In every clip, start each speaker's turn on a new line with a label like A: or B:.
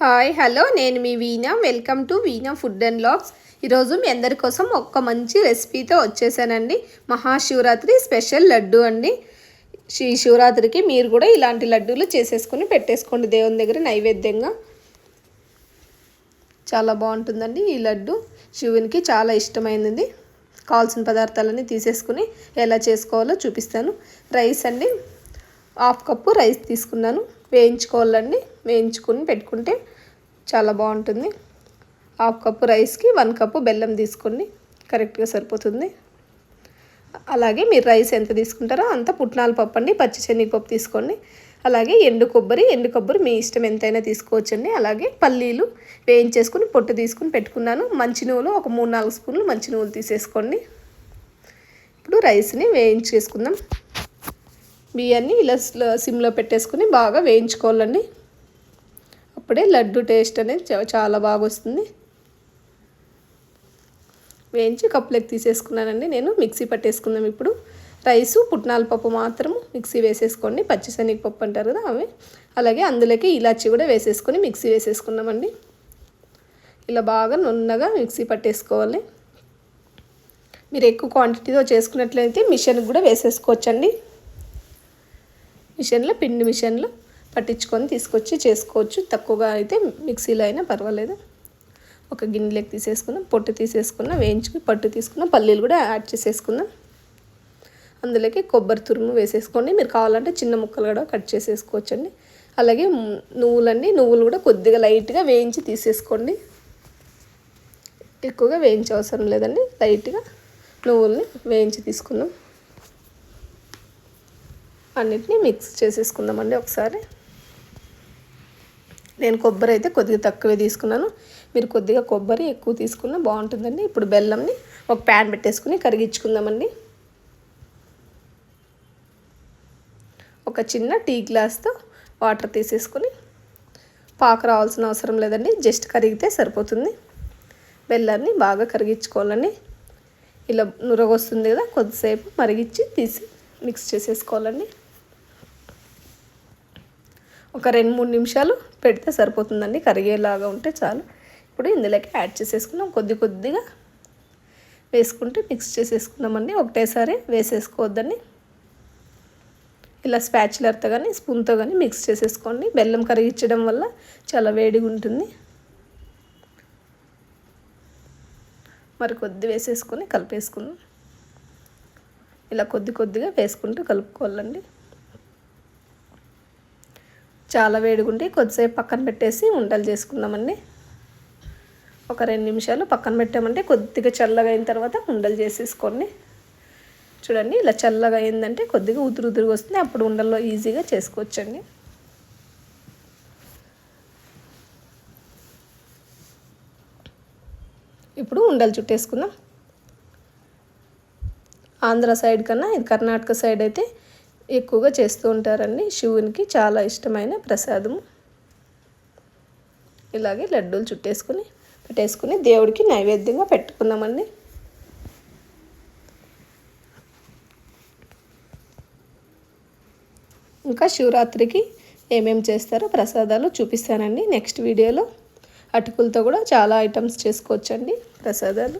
A: Hi hello నేను మీ Veena. Welcome to Veena food and logs. ఈరోజు మీ అందరి కోసం ఒక్క మంచి రెసిపీతో వచ్చేసానండి. మహాశివరాత్రి స్పెషల్ లడ్డు అండి. ఈ శివరాత్రికి మీరు కూడా ఇలాంటి లడ్డూలు చేసేసుకొని పెట్టేసుకోండి దేవుని దగ్గర నైవేద్యంగా. చాలా బాగుంటుందండి ఈ లడ్డు. శివునికి చాలా ఇష్టమైనది. కావాల్సిన పదార్థాలన్నీ తీసేసుకుని ఎలా చేసుకోవాలో చూపిస్తాను. రైస్ అండి. హాఫ్ కప్పు రైస్ తీసుకున్నాను. వేయించుకోవాలండి. వేయించుకుని పెట్టుకుంటే చాలా బాగుంటుంది. హాఫ్ కప్పు రైస్కి వన్ కప్పు బెల్లం తీసుకోండి. కరెక్ట్గా సరిపోతుంది. అలాగే మీరు రైస్ ఎంత తీసుకుంటారో అంత పుట్నాల పప్పు అండి పచ్చి శనగపప్పు తీసుకోండి. అలాగే ఎండు కొబ్బరి ఎండు కొబ్బరి మీ ఇష్టం ఎంతైనా తీసుకోవచ్చండి. అలాగే పల్లీలు వేయించేసుకుని పొట్టు తీసుకుని పెట్టుకున్నాను. మంచి నువ్వులు ఒక మూడు నాలుగు స్పూన్లు మంచి నువ్వులు తీసేసుకోండి. ఇప్పుడు రైస్ని వేయించేసుకుందాం. బియ్యాన్ని ఇలా సిమ్లో పెట్టేసుకుని బాగా వేయించుకోవాలండి. అప్పుడే లడ్డు టేస్ట్ అనేది చాలా బాగా వస్తుంది. వేయించి కప్పులోకి తీసేసుకున్నానండి నేను. మిక్సీ పట్టేసుకుందాం ఇప్పుడు. రైసు పుట్నాల పప్పు మాత్రం మిక్సీ వేసేసుకోండి. పచ్చిశనగపప్పు అంటారు కదా అవి. అలాగే అందులోకి ఇలాచి కూడా వేసేసుకొని మిక్సీ వేసేసుకున్నామండి ఇలా బాగా నున్నగా మిక్సీ పట్టేసుకోవాలి. మీరు ఎక్కువ క్వాంటిటీతో చేసుకున్నట్లయితే మిషన్కి కూడా వేసేసుకోవచ్చండి. మిషన్లో పిండి మిషన్లో పట్టించుకొని తీసుకొచ్చి చేసుకోవచ్చు. తక్కువగా అయితే మిక్సీలో అయినా పర్వాలేదు. ఒక గిన్నెలోకి తీసేసుకున్నాం పొట్టు తీసేసుకున్నాం వేయించుకుని పట్టు తీసుకున్నాం పల్లీలు కూడా యాడ్ చేసేసుకుందాం అందులోకి కొబ్బరి తురుము వేసేసుకోండి. మీరు కావాలంటే చిన్న ముక్కలు కూడా కట్ చేసేసుకోవచ్చండి. అలాగే నువ్వులన్నీ నువ్వులు కూడా కొద్దిగా లైట్గా వేయించి తీసేసుకోండి. ఎక్కువగా వేయించే అవసరం లేదండి. లైట్గా నువ్వుల్ని వేయించి తీసుకుందాం అన్నిటినీ మిక్స్ చేసేసుకుందామండి ఒకసారి. నేను కొబ్బరి అయితే కొద్దిగా తక్కువే తీసుకున్నాను. మీరు కొద్దిగా కొబ్బరి ఎక్కువ తీసుకున్నా బాగుంటుందండి. ఇప్పుడు బెల్లంని ఒక ప్యాన్ పెట్టేసుకుని కరిగించుకుందామండి. ఒక చిన్న టీ గ్లాస్తో వాటర్ తీసేసుకొని పాక రావాల్సిన అవసరం లేదండి. జస్ట్ కరిగితే సరిపోతుంది. బెల్లాన్ని బాగా కరిగించుకోవాలండి. ఇలా నురగొస్తుంది కదా కొద్దిసేపు మరిగించి తీసి మిక్స్ చేసేసుకోవాలండి. ఒక రెండు మూడు నిమిషాలు పెడితే సరిపోతుందండి. కరిగేలాగా ఉంటే చాలు. ఇప్పుడు ఇందులోకి యాడ్ చేసేసుకున్నాం కొద్ది కొద్దిగా వేసుకుంటే మిక్స్ చేసేసుకున్నామండి ఒకటేసారి వేసేసుకోవద్దని ఇలా స్పాచులర్తో కానీ స్పూన్తో కానీ మిక్స్ చేసేసుకోండి. బెల్లం కరిగించడం వల్ల చాలా వేడిగా ఉంటుంది. మరి కొద్ది వేసేసుకొని కలిపేసుకుందాం. ఇలా కొద్ది కొద్దిగా వేసుకుంటూ కలుపుకోవాలండి. చాలా వేడిగుండి కొద్దిసేపు పక్కన పెట్టేసి ఉండలు చేసుకుందామండి. ఒక రెండు నిమిషాలు పక్కన పెట్టామంటే కొద్దిగా చల్లగా అయిన తర్వాత ఉండలు చేసేసుకోండి. చూడండి ఇలా చల్లగా అయిందంటే కొద్దిగా ఉదురు ఉదురుగా వస్తుంది. అప్పుడు ఉండల్లో ఈజీగా చేసుకోవచ్చండి. ఇప్పుడు ఉండలు చుట్టేసుకుందాం. ఆంధ్ర సైడ్ కన్నా ఇది కర్ణాటక సైడ్ అయితే ఎక్కువగా చేస్తూ ఉంటారండి. శివునికి చాలా ఇష్టమైన ప్రసాదము. ఇలాగే లడ్డూలు చుట్టేసుకుని పెట్టేసుకుని దేవుడికి నైవేద్యంగా పెట్టుకుందామండి. ఇంకా శివరాత్రికి ఏమేమి చేస్తారో ప్రసాదాలు చూపిస్తానండి నెక్స్ట్ వీడియోలో. అటుకులతో కూడా చాలా ఐటమ్స్ చేసుకోవచ్చండి ప్రసాదాలు.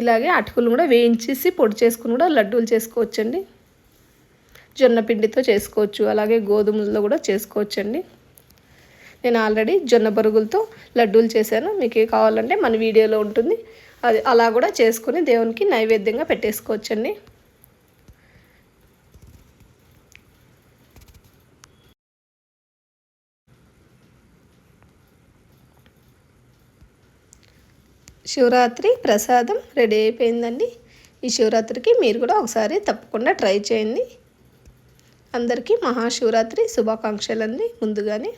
A: ఇలాగే అటుకులు కూడా వేయించేసి పొడి చేసుకుని కూడా లడ్డూలు చేసుకోవచ్చండి. జొన్న పిండితో చేసుకోవచ్చు అలాగే గోధుమలతో కూడా చేసుకోవచ్చండి. నేను ఆల్రెడీ జొన్న బరుగులతో లడ్డూలు చేశాను. మీకు కావాలంటే మన వీడియోలో ఉంటుంది. అది అలా కూడా చేసుకుని దేవునికి నైవేద్యంగా పెట్టేసుకోవచ్చండి. శివరాత్రి ప్రసాదం రెడీ అయిపోయిందండి. ఈ శివరాత్రికి మీరు కూడా ఒకసారి తప్పకుండా ట్రై చేయండి. అందరికీ మహాశివరాత్రి శుభాకాంక్షలండి ముందుగానే.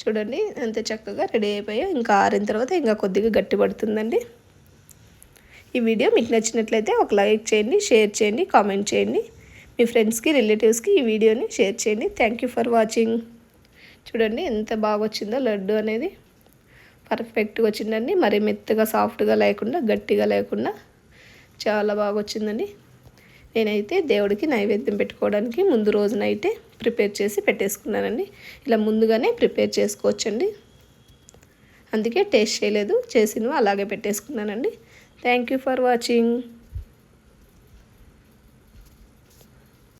A: చూడండి ఎంత చక్కగా రెడీ అయిపోయా ఇంకా ఆరిన తర్వాత ఇంకా కొద్దిగా గట్టి పడుతుందండి. ఈ వీడియో మీకు నచ్చినట్లయితే ఒక లైక్ చేయండి షేర్ చేయండి కామెంట్ చేయండి. మీ ఫ్రెండ్స్కి రిలేటివ్స్కి ఈ వీడియోని షేర్ చేయండి. Thank you for watching. చూడండి ఎంత బాగా వచ్చిందో లడ్డు అనేది. పర్ఫెక్ట్గా వచ్చిందండి. మరి మెత్తగా సాఫ్ట్గా లేకుండా గట్టిగా లేకుండా చాలా బాగా వచ్చిందండి. నేనైతే దేవుడికి నైవేద్యం పెట్టుకోవడానికి ముందు రోజునైతే ప్రిపేర్ చేసి పెట్టేసుకున్నానండి. ఇలా ముందుగానే ప్రిపేర్ చేసుకోవచ్చండి. అందుకే టేస్ట్ చేయలేదు చేసినవి అలాగే పెట్టేసుకున్నానండి. Thank you for watching.